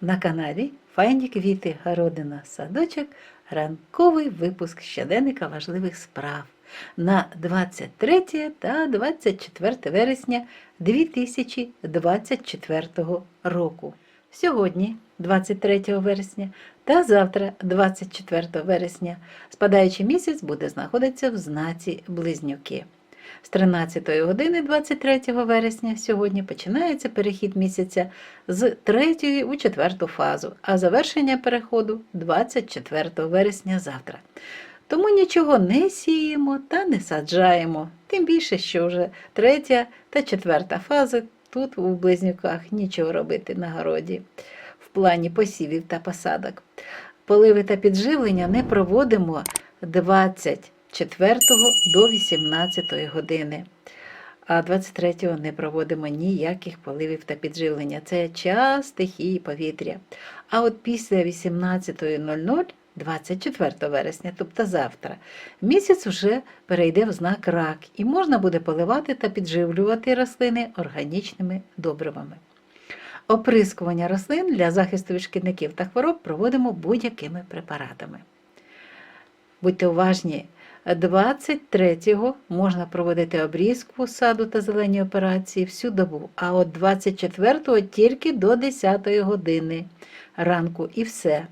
на каналі Файні квіти, городина, садочок, ранковий випуск щоденника важливих справ на 23 та 24 вересня 2024 року. Сьогодні, 23 вересня, та завтра, 24 вересня, спадаючий місяць буде знаходитися в знаці Близнюки. З 13 години 23 вересня сьогодні починається перехід місяця з 3 у 4 фазу, а завершення переходу 24 вересня завтра. Тому нічого не сіємо та не саджаємо, тим більше, що вже третя та четверта фази тут у близнюках нічого робити на городі в плані посівів та посадок. Поливи та підживлення не проводимо 24 до 18 години. А 23-го не проводимо ніяких поливів та підживлення. Це час стихії повітря. А от після 18.00, 24 вересня, тобто завтра, місяць вже перейде в знак рак і можна буде поливати та підживлювати рослини органічними добривами. Оприскування рослин для захисту від шкідників та хвороб проводимо будь-якими препаратами. Будьте уважні, 23-го можна проводити обрізку саду та зелені операції всю добу, а от 24-го тільки до 10-ї години ранку і все,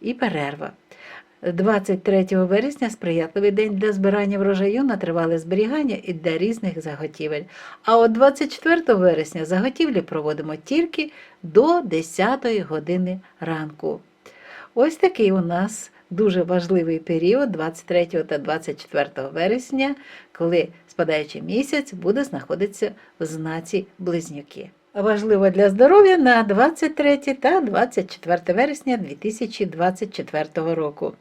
і перерва. 23 вересня сприятливий день для збирання врожаю на тривале зберігання і для різних заготівель. А от 24 вересня заготівлі проводимо тільки до 10 години ранку. Ось такий у нас дуже важливий період 23 та 24 вересня, коли спадаючий місяць буде знаходитися в знаці близнюки. Важливо для здоров'я на 23 та 24 вересня 2024 року.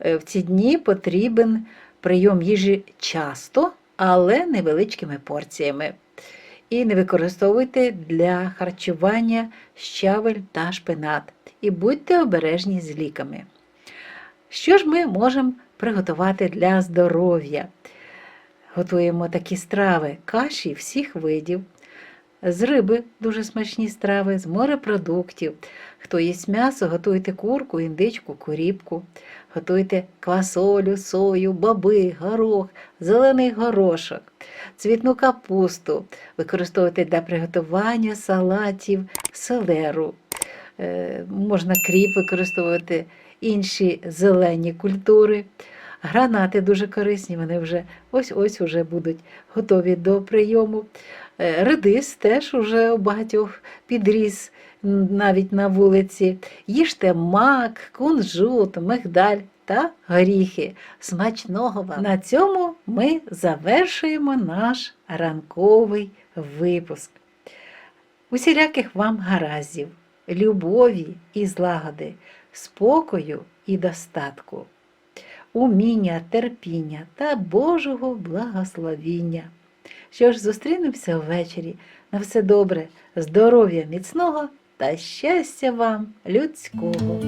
Е, В ці дні потрібен прийом їжі часто, але невеличкими порціями. І не використовуйте для харчування щавель та шпинат. І будьте обережні з ліками. Що ж ми можемо приготувати для здоров'я? Готуємо такі страви, каші всіх видів, з риби дуже смачні страви, з морепродуктів. Хто їсть м'ясо, готуйте курку, індичку, куріпку, готуйте квасолю, сою, баби, горох, зелений горошок, цвітну капусту, використовуйте для приготування салатів, селеру. Е, Можна кріп використовувати інші зелені культури. Гранати дуже корисні, вони вже ось-ось вже будуть готові до прийому. Е, Редис теж уже у багатьох підріс навіть на вулиці. Їжте мак, кунжут, мигдаль та горіхи. Смачного вам! На цьому ми завершуємо наш ранковий випуск. Усіляких вам гараздів, любові і злагоди, спокою і достатку, уміння, терпіння та Божого благословіння. Що ж, зустрінемося ввечері. На все добре, здоров'я міцного та щастя вам людського.